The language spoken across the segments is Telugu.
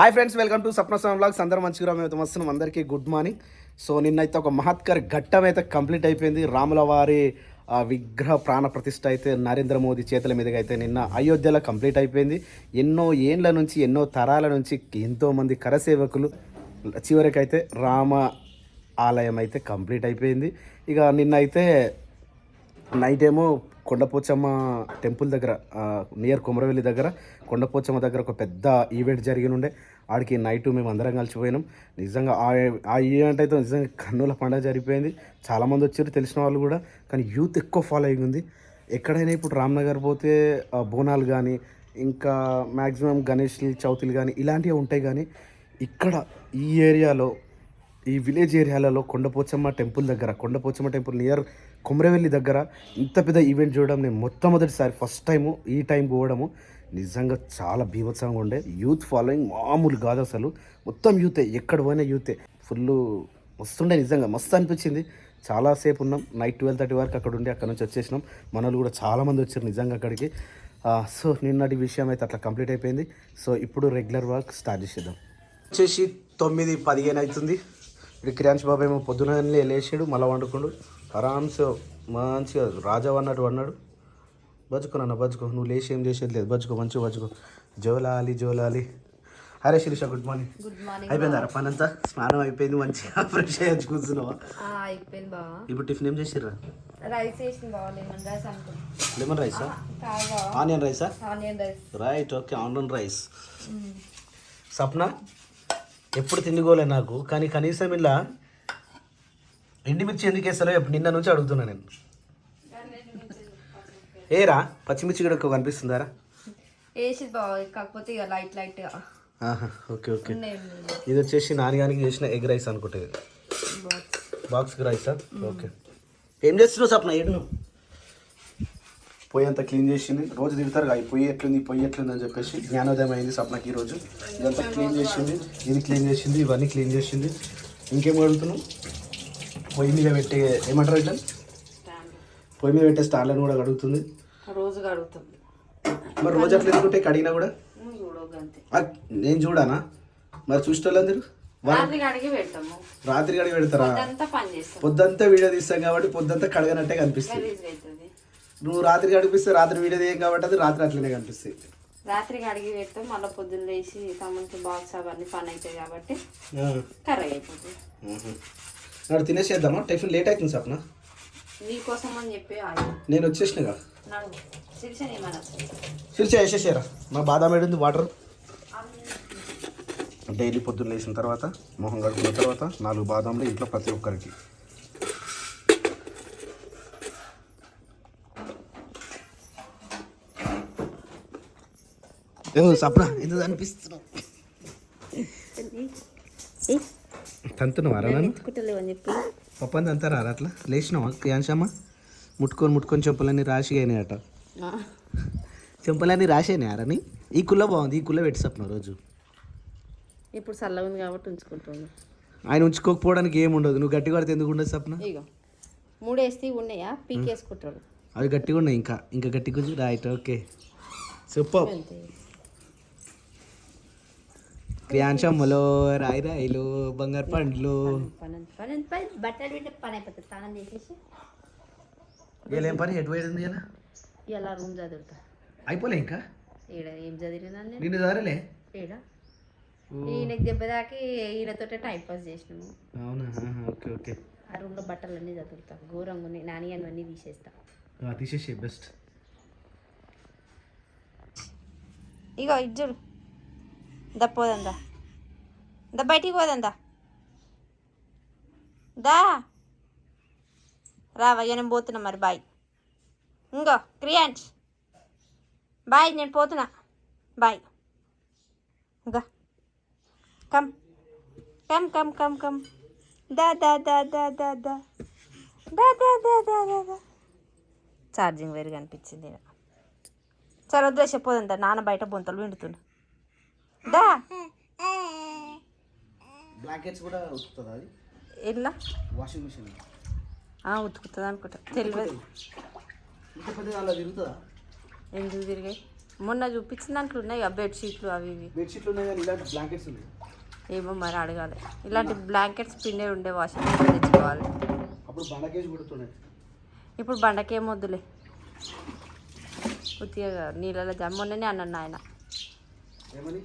Hi friends welcome to Sapna some blogs అందరూ మంచిగా మేము వస్తున్నాం అందరికీ గుడ్ మార్నింగ్ సో నిన్నైతే ఒక మహత్కర్ ఘట్టం అయితే కంప్లీట్ అయిపోయింది. రాముల వారి విగ్రహ ప్రాణ ప్రతిష్ట అయితే నరేంద్ర మోదీ చేతుల మీదుగా అయితే నిన్న అయోధ్యలో కంప్లీట్ అయిపోయింది. ఎన్నో ఏండ్ల నుంచి ఎన్నో తరాల నుంచి ఎంతోమంది కరసేవకులు చివరికైతే రామ ఆలయం అయితే కంప్లీట్ అయిపోయింది. ఇక నిన్న అయితే నైట్ ఏమో కొండపోచమ్మ టెంపుల్ దగ్గర నియర్ కుమరవెల్లి దగ్గర కొండపోచమ్మ దగ్గర ఒక పెద్ద ఈవెంట్ జరిగి ఉండే ఆడికి నైట్ మేము అందరం కలిసిపోయినాం. నిజంగా ఆ ఆ ఈవెంట్ అయితే నిజంగా కన్నుల పండుగ జరిగిపోయింది. చాలామంది వచ్చారు తెలిసిన వాళ్ళు కూడా. కానీ యూత్ ఎక్కువ ఫాలోయింగ్ ఉంది. ఎక్కడైనా ఇప్పుడు రామ్నగర్ పోతే బోనాలు కానీ ఇంకా మ్యాక్సిమం గణేష్ చౌతిలు కానీ ఇలాంటివి ఉంటాయి కానీ ఇక్కడ ఈ ఏరియాలో ఈ విలేజ్ ఏరియాలలో కొండపోచమ్మ టెంపుల్ దగ్గర కొండపోచమ్మ టెంపుల్ నియర్ కుమ్రవెల్లి దగ్గర ఇంత పెద్ద ఈవెంట్ చూడడం నేను మొట్టమొదటిసారి ఫస్ట్ టైము ఈ టైం పోవడము. నిజంగా చాలా బీభత్సంగా ఉండే. యూత్ ఫాలోయింగ్ మామూలు కాదు అసలు. మొత్తం యూతే ఎక్కడ పోయినా యూతే. ఫుల్ వస్తుండే నిజంగా మస్తు అనిపించింది. చాలాసేపు ఉన్నాం. నైట్ ట్వెల్వ్ థర్టీ వరకు అక్కడ ఉండి అక్కడ నుంచి వచ్చేసినాం. మనోళ్ళు కూడా చాలామంది వచ్చారు నిజంగా అక్కడికి. సో నిన్నటి విషయం అయితే అట్లా కంప్లీట్ అయిపోయింది. సో ఇప్పుడు రెగ్యులర్ వర్క్ స్టార్ట్ చేసేద్దాం. వచ్చేసి తొమ్మిది పదిహేను అవుతుంది. ఇక్కడ కిరాన్స్ బాబు ఏమో పొద్దున లేచాడు మళ్ళీ వండుకుండు. ఆరామ్సే మంచిగా రాజా అన్నట్టు అన్నాడు బజ్జుకో నాన్న బజ్జుకో నువ్వు లేచి ఏం చేసేది లేదు. బజ్జుకో మంచిగా బజ్జుకో జోలాలి జోలాలి. అరే Sirisha good morning good morning అయిపోయిందా? పని అంతా? స్నానం అయిపోయింది మంచిగా ఫ్రెష్ అయ్యి కూర్చున్నావా? ఆ, అయిపోయింది బావా. ఇప్పుడు టిఫిన్ ఏం చేసిర్రా? రైస్ వేసింది బావా లెమన్ రైస్ లెమన్ రైసా ఆనియన్ రైసా onion rice right okay onion rice Sapna ఎప్పుడు తిండిగోలే నాకు కానీ కనీసం ఇలా ఎండిమిర్చి ఎందుకు ఎప్పుడు నిన్న నుంచి అడుగుతున్నా నేను. ఏరా? పచ్చిమిర్చి కూడా ఎక్కువ కనిపిస్తుందారా? వేసింది కాకపోతే ఇక లైట్ లైట్ ఆహా, ఓకే ఓకే. ఇది వచ్చేసి నాన్నగానికి చేసిన ఎగ్ రైస్ అనుకుంటే బాక్స్. రైసా? ఓకే. ఏం చేస్తున్నావు సప్న? ఏడు నువ్వు? పొయ్యి అంతా క్లీన్ చేసింది. రోజు తిడతారు ఈ పొయ్యి ఎట్లుంది పొయ్యి ఎట్లుంది అని చెప్పేసి జ్ఞానోదయం అయింది సప్నకి ఈరోజు. ఇదంతా క్లీన్ చేసింది ఇది క్లీన్ చేసింది ఇవన్నీ క్లీన్ చేసింది. ఇంకేం అడుగుతున్నావు పొయ్యి మీద పెట్టే ఏమంటారు ఇట్లా? పొయ్యి మీద పెట్టే స్టార్లను కూడా అడుగుతుంది రోజు కడుగుతుంది మరి రోజు అట్లా ఎందుకుంటే కడిగినా కూడా? నేను చూడానా? మరి చూసేటోళ్ళందరూ వా- రాత్రికి అడిగి పెడతాము. రాత్రి కడిగి పెడతారా? ఇదంతా పని చేస్తాం. పొద్దంతా వీడియో తీస్తాం కాబట్టి పొద్దంతా కడగనట్టే కనిపిస్తుంది. గలీజ్ అవుతుంది. నువ్వు రాత్రి కనిపిస్తే రాత్రి వీడియో తీయం కాబట్టి అది రాత్రి అట్లనే కనిపిస్తాయి. రాత్రికి అడిగి పెడతాం మళ్ళీ పొద్దున్న లేచి సంబంధించిన బాక్స్ అవన్నీ పని అవుతాయి కాబట్టి. కర్రీ అయిపోతుంది. నాడు తినేసేద్దామా? టిఫిన్ లేట్ అవుతుంది సప్న. నీకోసం అని చెప్పి నేను వచ్చేసినగా ఫిల్చే వేసేసారా? మా బాదాం ఏడుంది వాటర్. డైలీ పొద్దున్న లేచిన తర్వాత మొహం కడుక్కున్న తర్వాత నాలుగు బాదాంలు ఇంట్లో ప్రతి ఒక్కరికి. ఏ సప్న ఎందుకు అనిపిస్తున్నావు? తంతున్నవారా నన్ను ఎత్తుకుంటలేవు చెప్పి పప్పని అంతారా అట్లా? లేచినావా? క్రియాంశమ్మ ముట్టుకొని ముట్టుకొని చెంపలన్నీ రాశిగా అయినాయట. చెంపలన్నీ రాసేనారని ఈ కుల్ల బాగుంది ఈ కుల్ల పెట్టి సప్న రోజు. ఇప్పుడు చల్లగా ఉంది కాబట్టి ఉంచుకుంటున్నాను ఆయన ఉంచుకోకపోవడానికి ఏం ఉండదు. నువ్వు గట్టి పడితే ఎందుకు ఉండదు సప్న? మూడు వేస్తే ఉన్నాయా? పీకేసుకుంటాడు. అవి గట్టిగా ఉన్నాయి ఇంకా. ఇంకా గట్టి కొంచెం రైట్ ఓకే. సూపర్ అంతే. క్రియాంశమ్మలో రాయి రాయిలు బంగారు పండ్లు. బట్టలు పెట్టి పని? అయిపోతుంది స్నానం చేసేసి వీళ్ళేం పని ఎటు పోయింది కదా ఇలా రూమ్ చదువుతా. అయిపోలే ఇంకా? ఈడ ఏం చదివినా నేను నిన్ను దారలే ఏడా ఈయనకి దెబ్బ తాకి ఈయనతోటే టైం పాస్ చేసినాము. అవునా? Okay okay. ఆ రూమ్లో బట్టలన్నీ చదువుతా. ఘోరంగా ఉన్నాయి. నాని అన్నీ తీసేస్తా. ఆ, తీసేసి బెస్ట్ ఇగో ఇజ్జుడు దా పోదందా దా. బయటికి పోదందా దా. రావయ్య నేను పోతున్నా మరి బాయ్. ఇంకో క్రియాంట్ బాయ్ నేను పోతున్నా. బాయ్. ఇంకా come. Come come come come. దా దా దా దా దా దా. దా దా దా దా దా దా. ఛార్జింగ్ వేరుగా అనిపించింది సరే వదిలేసే పోదంతా నాన్న బయట బొంతలు విండుతుండు. దా. బ్లాంకెట్స్ కూడా ఉతుకుతుందా అది? ఎట్లా? వాషింగ్ మిషన్ ఉతుకుతుంది అనుకుంటా. తెలియదు ఎందుకు తిరిగాయి? మొన్న చూపించిన దాంట్లో ఉన్నాయి ఆ బెడ్షీట్లు అవి ఇవి. బెడ్షీట్లు ఉన్నాయి కానీ ఇలాంటి బ్లాంకెట్స్ ఉన్నాయి. ఏమో మరి అడగాలి. ఇలాంటి బ్లాంకెట్స్ పిండే ఉండే వాషింగ్ మిషన్ తెచ్చుకోవాలి. అప్పుడు బండకేసి కుడుతున్నాయి ఇప్పుడు బండకేం వద్దులే. ఉత్తిగా నీళ్ళలో జమ మొన్ననే అన్నాను ఆయన ఏమని?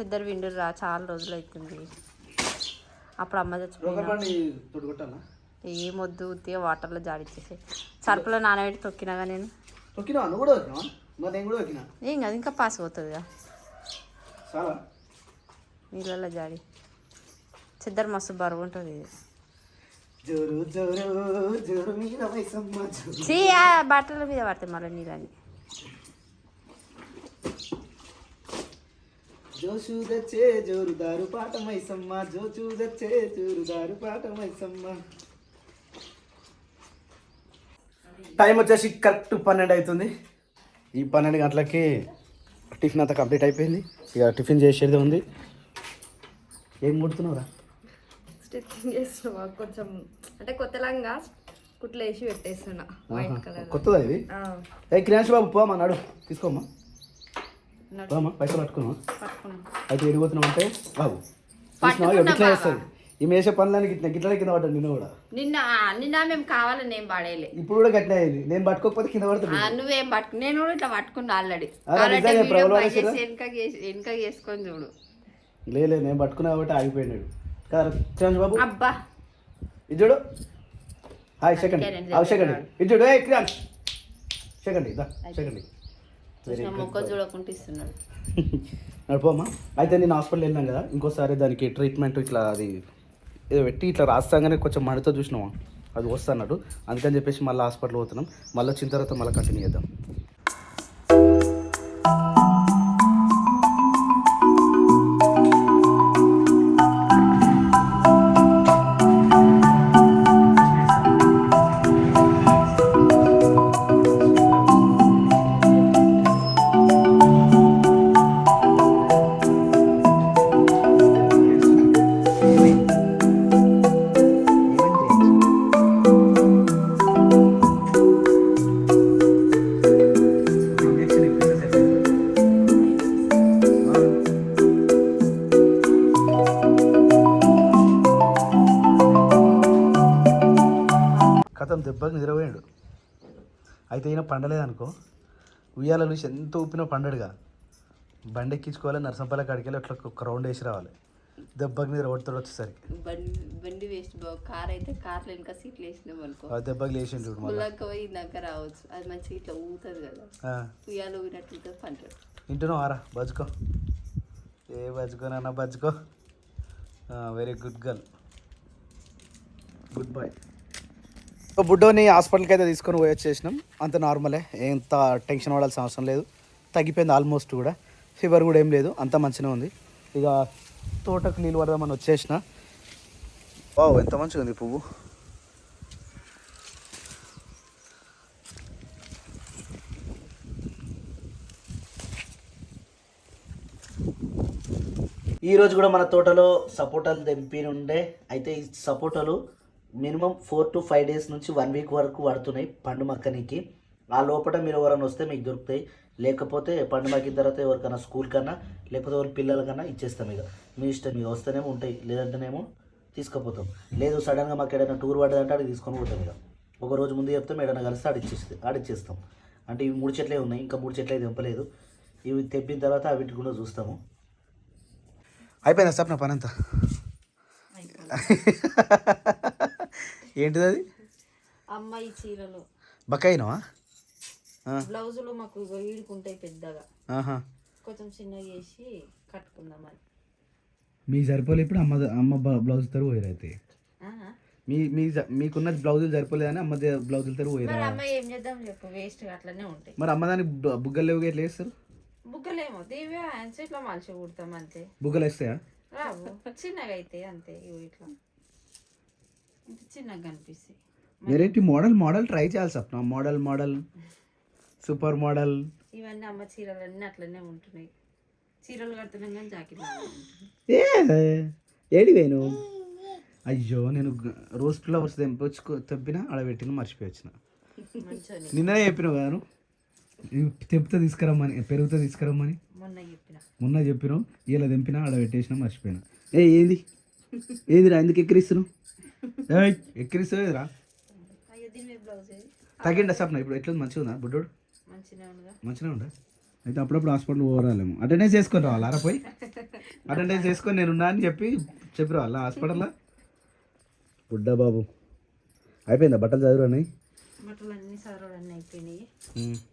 చెద్దరు విండు రా చాలా రోజులు అవుతుంది అప్పుడు అమ్మ తొడుగొట్టాలా? ఏమొద్దు ఉత్తిగా వాటర్లో జాడిచ్చేసి సరుపులో నానబెట్టి తొక్కినాగా నేను. ఏం కాదు ఇంకా పాస్ అవుతుందిగా చాలా. నీళ్ళల్లో జాడి. చెద్దరు మస్తు బరువు ఉంటుంది. ఇది చీ బట్టల మీద పడతాయి మళ్ళీ నీళ్ళని. జోషు దచ్చే జోరుదారు పాట మైసమ్మ జోచు దచ్చే జోరుదారు పాట మైసమ్మ టైం వచ్చేసి కరెక్ట్ పన్నెండు అవుతుంది ఈ పన్నెండు గంటలకి టిఫిన్ అంతా కంప్లీట్ అయిపోయింది. ఇక టిఫిన్ చేసేది ఉంది. ఏం కొడుతున్నావురా స్టిచ్చింగ్ చేస్తున్నా కొంచెం అంటే కొత్తలాగా కుట్లు వేసి పెట్టేస్తున్నా వైట్ కలర్ కొత్తదా ఇది? ఏ క్రియాంశ్ బాబు పోమా నడు తీసుకోమ్మా. పైసలు పట్టుకున్నావా? పట్టుకున్నాం. అయితే ఎడిపోతున్నావు అంటే బాబు గిట్లా చేస్తుంది కింద పడ్డాను నిన్న కూడా. నిన్న నిన్న మేము కావాలని ఏం పడేయలే ఇప్పుడు కూడా అయింది. నేను పట్టుకోకపోతే కింద నువ్వేం పట్టుకు నేను కూడా ఇట్లా పట్టుకున్నా ఆల్రెడీ? వెనక చేసుకొని చూడు. లేదు నేను పట్టుకున్నా కాబట్టి ఆగిపోయినాడు. కదా బాబు. అబ్బా. ఇది చూడు. Hi second. సెకండ్. ఇది చూడు. సెకండ్ దా సెకండ్ వెరీ చూసిన మొక్క చూడకుండా ఇస్తున్నాడు. నడిపోమ్మా అయితే నేను హాస్పిటల్ వెళ్ళాను కదా ఇంకోసారి దానికి ట్రీట్మెంట్ ఇట్లా అది ఏదో పెట్టి ఇట్లా రాస్తాగానే కొంచెం మడితో చూసినావా? అది వస్తాడు అందుకని చెప్పేసి మళ్ళీ హాస్పిటల్ పోతున్నాం. మళ్ళీ వచ్చిన తర్వాత మళ్ళీ కంటిన్యూ చేద్దాం. అయితే ఈయన పండలేదు అనుకో ఉయ్యాల నుంచి ఎంత ఊపినా పండడుగా. బండి ఎక్కించుకోవాలి నరసంపల్లి కాడికి వెళ్ళి అట్లా ఒక రౌండ్ వేసి రావాలి. దెబ్బకి నిద్ర కొడుతాడు వచ్చేసరికి బండి బండి వేస్ట్ బాబు. కార్ అయితే కార్లో వెనక సీట్లు వేసినాం అనుకో. ఆ దెబ్బకి లేచిండు చూడు మళ్ళీ. గుళ్ళకి పోయి ఇందాక రావచ్చు. అది మంచిగా ఇట్లా ఊగుతుంది కదా. ఉయ్యాలు ఊగినట్టు ఉంటుంది పంటాడు వింటున్నావు ఆరా బజ్జుకో. ఏ బజ్జుకోనన్నా బజ్జుకో. Very good girl good boy బుడ్డోని హాస్పిటల్కి అయితే తీసుకొని పోయి వచ్చేసినాం. అంత నార్మలే ఎంత టెన్షన్ పడాల్సిన అవసరం లేదు. తగ్గిపోయింది ఆల్మోస్ట్ కూడా. ఫీవర్ కూడా ఏం లేదు అంత మంచిగా ఉంది. ఇక తోటకు నీళ్ళు పడదామని వచ్చేసిన. వావ్ ఎంత మంచిగా ఉంది పువ్వు. ఈరోజు కూడా మన తోటలో సపోటాలు తెంపి ఉండే అయితే ఈ సపోటాలు minimum four to five days నుంచి వన్ వీక్ వరకు పడుతున్నాయి పండు మక్కనికి. ఆ లోపల మీరు ఎవరైనా వస్తే మీకు దొరుకుతాయి. లేకపోతే పండు మక్కిన తర్వాత ఎవరికైనా స్కూల్ కన్నా లేకపోతే ఎవరి పిల్లలకన్నా ఇచ్చేస్తాం ఇక. మీ ఇష్టం ఇక. వస్తేనేమో ఉంటాయి. లేదంటేనేమో తీసుకుపోతాం. లేదు సడన్గా మాకు ఏదైనా టూర్ పడ్డదంటే అడిగి తీసుకొని పోతాం ఇక. ఒక రోజు ముందు చెప్తాం ఏదైనా కలిస్తే ఆడిచ్చేస్తే ఆడిచ్చేస్తాం అంటే ఇవి మూడు చెట్లే ఉన్నాయి. ఇంకా మూడు చెట్లే తెంపలేదు. ఇవి తెంపిన తర్వాత వీటికి కూడా చూస్తాము. అయిపోయిందా సప్న పని అంతా ఏంటిది అది అమ్మాయి చీరలు. బకాయినవా? బ్లౌజులు మాకు ఈడుకుంటాయి పెద్దగా. ఆహా. కొంచెం చిన్నగా చేసి కట్టుకుందామని మీకు సరిపోలే ఇప్పుడు అమ్మ అమ్మ బ్లౌజ్ తరు పోయారు అయితే. మీ మీ మీకున్న బ్లౌజులు సరిపోలేదని అమ్మ బ్లౌజులు తరు మరి పోయారా అమ్మాయి ఏం చేద్దాం చెప్పు వేస్ట్ అట్లనే ఉంటాయి. మరి అమ్మ దానికి బుగ్గలు లేవు ఎట్లా వేస్తారు బుగ్గలేమో దేవి హ్యాండ్స్ ఇట్లా మలిచి కుడతాం అంతే. బుగ్గలు వేస్తాయా రావు చిన్నగా అయితే అంతే ఇగో ఇట్లా. చిన్నగా కనిపిస్తాయి వెరైటీ మోడల్ మోడల్ ట్రై చేయాలి Sapna model model super model? ఇవన్నీ అమ్మ చీరలు అన్నీ అట్లనే ఉంటున్నాయి. చీరలు కడుతున్నాం కానీ జాకెట్ ఏ ఏడి వేను అయ్యో నేను రోజ్ ఫ్లవర్స్ తెంపొచ్చుకో తెంపిన ఆడ పెట్టిన మర్చిపోయి వచ్చిన మంచిగా నిన్ననే చెప్పినావు కదా ఇవి తెంపితే తీసుకురమ్మని పెరుగుతో తీసుకురమ్మని. మొన్న చెప్పిన. మొన్న చెప్పినావు ఇలా తెంపినా ఆడ పెట్టేసిన మర్చిపోయినా. ఏ ఏంది? ఏందిరా ఎందుకు ఎక్కిరిస్తున్నావు? ఏది? తగ్గిండా సప్న ఇప్పుడు ఎట్లా మంచిగా ఉందా బుడ్డోడు? మంచిగా ఉందా? అయితే అప్పుడప్పుడు హాస్పిటల్ పోరాలేము. అటెండెన్స్ చేసుకొని రావాలా? అరా పోయి. అటెండెన్స్ చేసుకొని నేను ఉన్నా అని చెప్పి చెప్పి రావాలా హాస్పిటల్లో? బుడ్డా బాబు. అయిపోయిందా? బట్టలు చదువురాని? బట్టలు అన్ని సర్వలు అన్నీ అయిపోయినాయి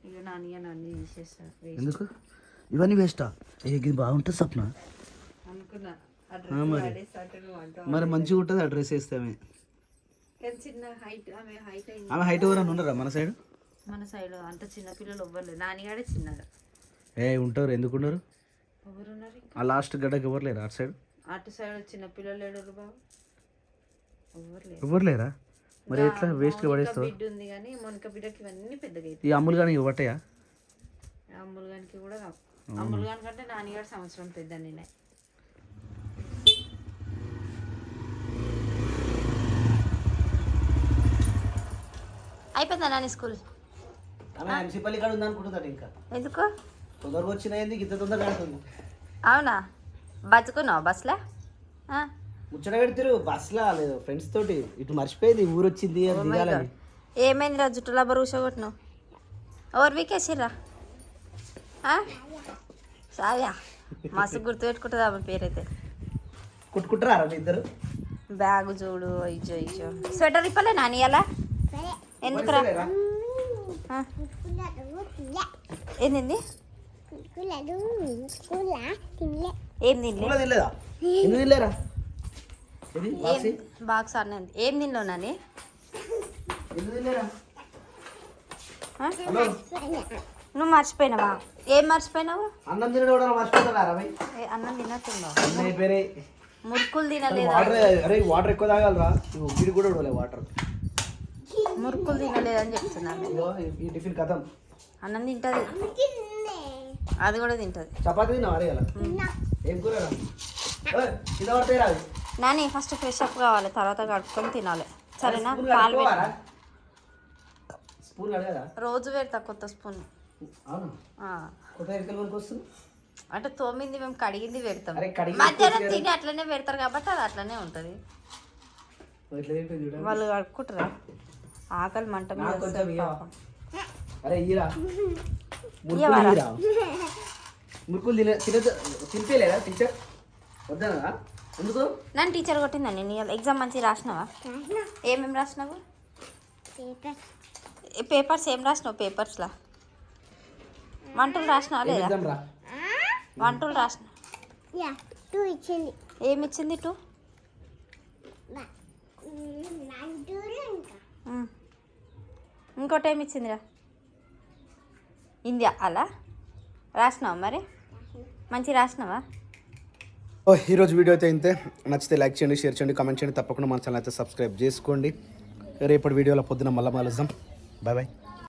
ఇక నాన్నయ్య నాన్ని తీసేస్తారు వేస్ట్ ఎందుకు? ఇవన్నీ వేస్టా ఇది బాగుంటుంది సప్న అనుకున్నా. మరి. మరి మంచిగా ఉంటుంది ఆ డ్రెస్ వేస్తే ఆమె. కానీ చిన్న హైట్ ఆమె హైట్ ఎవరైనా ఉండరా మన సైడ్ మన సైడ్ అంత చిన్న పిల్లలు ఎవ్వరు నానిగాడే చిన్నగా. ఏ ఉంటారు. ఎందుకు ఉండరు? ఆ లాస్ట్ గడ్డకి ఎవరు లేరు అటు సైడ్ అటు సైడ్ చిన్న పిల్లలు బాబు. ఎవరు లేరు. మరి ఎట్లా వేస్ట్గా పడేస్తావు? బిడ్డ ఉంది కానీ మొనక బిడ్డకి ఇవన్నీ పెద్దగా ఈ అమ్ములు కానీ ఇవ్వటయా అమ్ములు గానికి కూడా అమ్ములు గాని కంటే నాన్నగారు సంవత్సరం పెద్ద నేనే అయిపోయిందా నాని స్కూల్? ఆమె ఎంసీపల్లి కాడ ఉందనుకుంటుందట ఇంకా. ఎందుకు? తొందరగా వచ్చిన ఏంది? ఇంత తొందరగా అవునా? బతుకున్నావు బస్లా? ముచ్చట పెడతారు బస్సులో? లేదు ఫ్రెండ్స్ తోటి. ఇటు మర్చిపోయింది ఊరు వచ్చింది దిగాలని. ఏమైందిరా జుట్టులా బరువు కొట్టినావు? ఎవరు వీకేసిర్రా. సావ్యా మస్తు గుర్తు పెట్టుకుంటుంది ఆమె పేరైతే. కుట్టుకుంటారా ఇద్దరు? బ్యాగు చూడు ఇచ్చో ఇచ్చో స్వెటర్ ఇప్పలే నాని అలా? ఎందుకురా? ఏంది ఏం తినలేదా? తినలేరా? బాక్సి? బాక్స్ అన్నది ఏం తినలో నాని? ఎందుకు తినలేరా? ఆ? హలో? నువ్వు మర్చిపోయినావా? ఏం మర్చిపోయినావు? అన్నం అన్నం అయిపోయినాయి మురుకులు తినలేదా? వాటర్ అరే వాటర్ ఎక్కువ తాగాలరా. కూడా వాటర్. మురుకులు తినలేదని చెప్తున్నాను. ఇగో ఈ- ఈ టిఫిన్ కథం. అన్నం తింటది. అది కూడా తింటది. చపాతీ ఏం కూర నాని ఫస్ట్ ఫ్రెష్ అప్ కావాలి తర్వాత కడుక్కొని తినాలి. సరేనా? పాలు. స్పూన్ రోజు పెడతా కొత్త స్పూన్. అంటే తోమింది మేము కడిగింది పెడతాం. మధ్యాహ్నం తిని అట్లనే పెడతారు కాబట్టి అది అట్లనే ఉంటుంది. వాళ్ళు కడుక్కుంటారా? ఆకలి మంట. అరే మురుకులు మురుకులు తిన టీచర్ వద్దనా ఎందుకు? నన్ను టీచర్ కొట్టిందండి నీ ఎగ్జామ్ మంచిగా రాసినావా? ఏమేమి రాసినావు? పేపర్స్ ఏం రాసినావు పేపర్స్లా వంటలు రాసినావా లేదా? ఎగ్జామ్ రా? వంటలు రాసిన యా టూ ఇచ్చింది. ఏమి ఇచ్చింది టూ ఇంకో టైం ఇచ్చిందిరా. ఇండియా అలా? రాసినావా మరి? మంచి రాసినావా? ఓ ఈరోజు వీడియో అయితే ఇంతే. నచ్చితే లైక్ చేయండి షేర్ చేయండి కామెంట్ చేయండి. తప్పకుండా మన ఛానల్ అయితే సబ్స్క్రైబ్ చేసుకోండి. రేపటి వీడియోలో పొద్దున మళ్ళీ మలుద్దాం బాయ్ బాయ్